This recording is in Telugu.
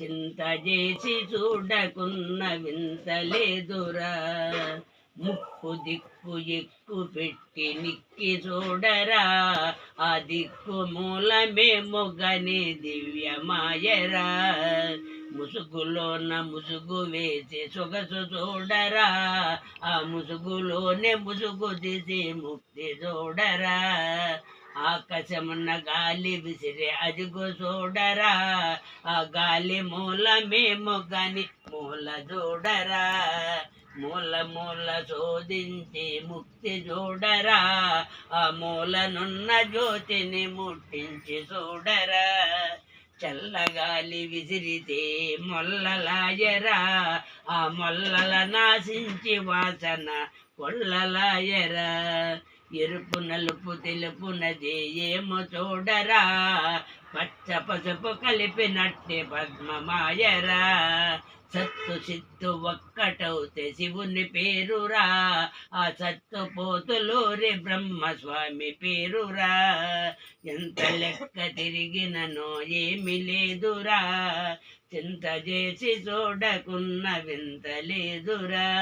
చింత చేసి చూడకున్న వింతలేదురా ముక్కు దిక్కు ఎక్కు పెట్టి నిక్కి చూడరా. ఆ దిక్కు మూలమే మొగని దివ్యమాయరా. ముసుగులోన ముసుగు వేసి సొగసు చూడరా. ఆ ముసుగులోనే ముసుగు తీసి ముక్తి చూడరా. ఆకాశమున్న గాలి విసిరే అదిగో చూడరా. ఆ గాలి మూలమేమో గాని మూల చూడరా. మూల మూల శోధించి ముక్తి చూడరా. ఆ మూలనున్న జ్యోతిని ముట్టించి చూడరా. చల్లగాలి విసిరితే మొల్లలాయరా ఆ మొల్లల నాశించి వాసన కొల్లలాయరా ఎరుపు నలుపు తెలుపునది ఏమో చూడరా. పచ్చ పసుపు కలిపినట్టే పద్మమాయరా. సత్తు సిత్తు ఒక్కటవుతే శివుని పేరురా. ఆ సత్తు పోతులూరి బ్రహ్మస్వామి పేరురా. ఎంత లెక్క తిరిగిననో ఏమి లేదురా. చింత చేసి చూడకున్న వింత లేదురా.